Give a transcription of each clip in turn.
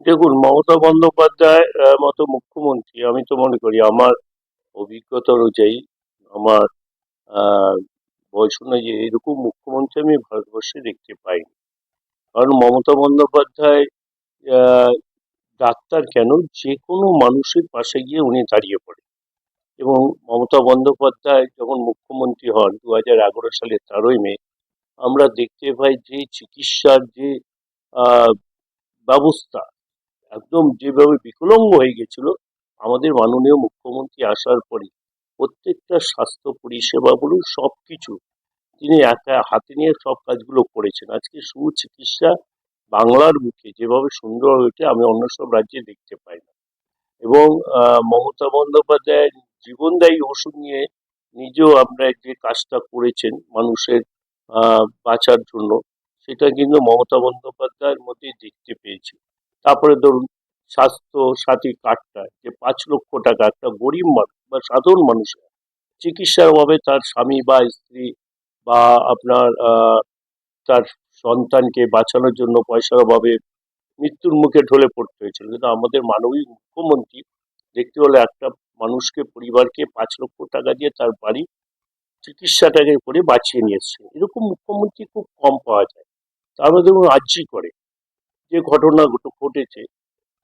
দেখুন, মমতা বন্দ্যোপাধ্যায় মতো মুখ্যমন্ত্রী, আমি তো মনে করি, আমার অভিজ্ঞতা অনুযায়ী, আমার বয়স অনুযায়ী এরকম মুখ্যমন্ত্রী আমি ভারতবর্ষে দেখতে পাইনি। কারণ মমতা বন্দ্যোপাধ্যায় ডাক্তার কেন? যে কোনো মানুষের পাশে গিয়ে উনি দাঁড়িয়ে পড়েন এবং মমতা বন্দ্যোপাধ্যায় যখন মুখ্যমন্ত্রী হন দু হাজার এগারো সালের তেরোই মে, আমরা দেখতে পাই যে চিকিৎসার যে ব্যবস্থা একদম যেভাবে বিকলঙ্গ হয়ে গেছিল, আমাদের মাননীয় মুখ্যমন্ত্রী আসার পরে প্রত্যেকটা স্বাস্থ্য পরিষেবা বলুন সব কিছু তিনি একা হাতে নিয়ে সব কাজগুলো করেছেন। আজকে সুচিকিৎসা বাংলার বুকে যেভাবে সুন্দর হয়েছে, আমি অন্য সব রাজ্যে দেখতে পাই না। এবং মমতা বন্দ্যোপাধ্যায় জীবনদায়ী ওষুধ নিয়ে নিজেও আপনার যে কাজটা করেছেন মানুষের বাঁচার জন্য, সেটা কিন্তু মমতা বন্দ্যোপাধ্যায়ের মধ্যে দেখতে পেয়েছি। তারপরে ধরুন স্বাস্থ্য সাথী কার্ডটা যে পাঁচ লক্ষ টাকা একটা গরিব মানুষ বা সাধারণ মানুষের চিকিৎসার অভাবে তার স্বামী বা স্ত্রী বা আপনার তার সন্তানকে বাঁচানোর জন্য পয়সার অভাবে মৃত্যুর মুখে ঢলে পড়তে হয়েছিল। কিন্তু আমাদের মাননীয় মুখ্যমন্ত্রী দেখতে হলে একটা মানুষকে, পরিবারকে পাঁচ লক্ষ টাকা দিয়ে তার বাড়ি চিকিৎসাটাকে করে বাঁচিয়ে নিয়ে এসছে এরকম মুখ্যমন্ত্রী খুব কম পাওয়া যায়। তার মধ্যে আর্জি করে। যে ঘটনা ঘটেছে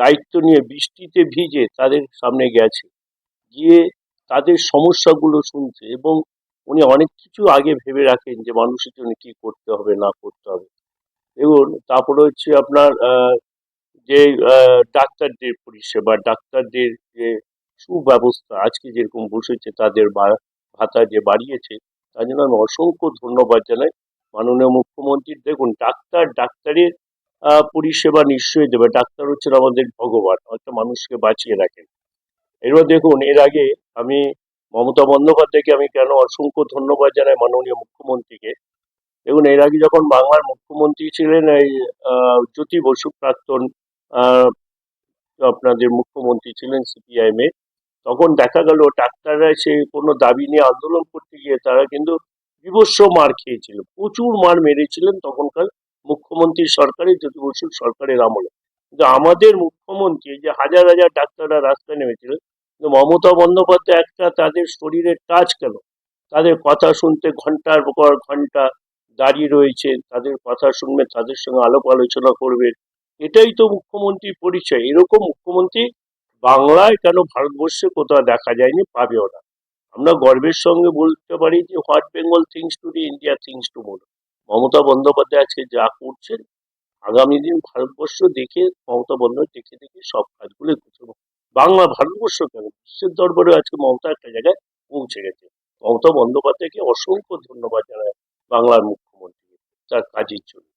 দায়িত্ব নিয়ে বৃষ্টিতে ভিজে তাদের সামনে গেছে। গিয়ে তাদের সমস্যাগুলো শুনছে এবং উনি অনেক কিছু আগে ভেবে রাখেন যে মানুষের জন্য কি করতে হবে, না করতে হবে। দেখুন, তারপরে হচ্ছে আপনার যে ডাক্তারদের পরিষেবা, ডাক্তারদের যে সুব্যবস্থা আজকে যেরকম বসেছে, তাদের ভাতা যে বাড়িয়েছে, তার জন্য আমি অসংখ্য ধন্যবাদ জানাই। মাননীয় মুখ্যমন্ত্রীর, দেখুন, ডাক্তার, ডাক্তারের পরিষেবা নিশ্চয়ই দেবে। ডাক্তার হচ্ছেন আমাদের ভগবান, হয়তো মানুষকে বাঁচিয়ে রাখেন। এবার দেখুন, এর আগে আমি মমতা বন্দ্যোপাধ্যায়কে আমি কেন অসংখ্য ধন্যবাদ জানাই মাননীয় মুখ্যমন্ত্রীকে। দেখুন, এর আগে যখন বাংলার মুখ্যমন্ত্রী ছিলেন, এই জ্যোতি বসু প্রাক্তন আপনাদের মুখ্যমন্ত্রী ছিলেন সিপিআইএম এ তখন দেখা গেল ডাক্তাররা সে কোনো দাবি নিয়ে আন্দোলন করতে গিয়ে তারা কিন্তু বিভৎস মার খেয়েছিল। প্রচুর মার মেরেছিলেন তখনকার মুখ্যমন্ত্রী সরকারের জ্যোতি বসুর সরকারের আমলে। কিন্তু আমাদের মুখ্যমন্ত্রী যে হাজার হাজার ডাক্তাররা রাস্তায় নেমেছিলেন কিন্তু মমতা বন্দ্যোপাধ্যায় একটা তাদের শরীরে টাচ কেন? তাদের কথা শুনতে ঘণ্টার পর ঘণ্টা দাঁড়িয়ে রয়েছে, তাদের কথা শুনবে, তাদের সঙ্গে আলাপ আলোচনা করবে। এটাই তো মুখ্যমন্ত্রীর পরিচয়। এরকম মুখ্যমন্ত্রী বাংলায় কেন ভারতবর্ষে কোথাও দেখা যায়নি, পাবেও না। আমরা গর্বের সঙ্গে বলতে পারি যে what Bengal thinks today India thinks tomorrow Mamata Bandyopadhyay আজকে যা করছেন, আগামী দিন ভারতবর্ষ দেখে, মমতা বন্দ্যোপাধ্যায় দেখে দেখে সব কাজগুলো করছে বাংলা ভারতবর্ষ কেন? বিশ্বের দরবারে আজকে মমতা একটা জায়গায় পৌঁছে গেছে। মমতা বন্দ্যোপাধ্যায়কে অসংখ্য ধন্যবাদ জানায় বাংলার মুখ্যমন্ত্রী তার কাজের জন্য।